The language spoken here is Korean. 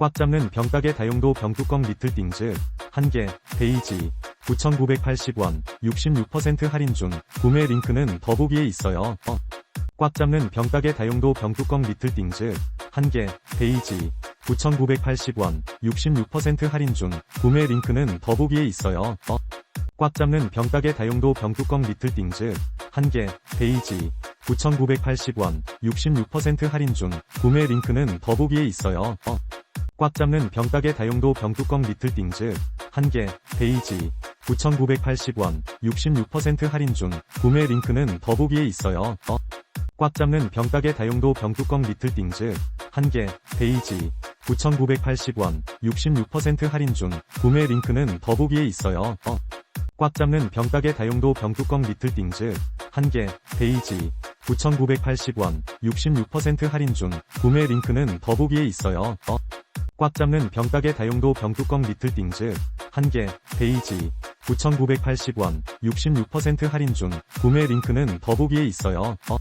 꽉 잡는 병가게 다용도 병뚜껑 리틀 띵즈 1개 베이지 9,980원 66% 할인 중 구매 링크는 더보기에 있어요. 어. 꽉 잡는 병가게 다용도 병뚜껑 리틀 띵즈 1개 베이지 9,980원 66% 할인 중 구매 링크는 더보기에 있어요. 어. 꽉 잡는 병가게 다용도 병뚜껑 리틀 띵즈 1개 베이지 9,980원 66% 할인 중 구매 링크는 더보기에 있어요. 어. 꽉 잡는 병가게 다용도 병뚜껑 리틀 띵즈 1개 베이지 9,980원 66% 할인 중 구매 링크는 더보기에 있어요. 어. 꽉 잡는 병가게 다용도 병뚜껑 리틀 띵즈 1개 베이지 9,980원 66% 할인 중 구매 링크는 더보기에 있어요. 어. 꽉 잡는 병가게 다용도 병뚜껑 리틀 띵즈 1개 베이지 9,980원 66% 할인 중 구매 링크는 더보기에 있어요. 어. 꽉 잡는 병가게 다용도 병뚜껑 리틀 띵즈 1개 베이지 9,980원 66% 할인 중 구매 링크는 더보기에 있어요. 어.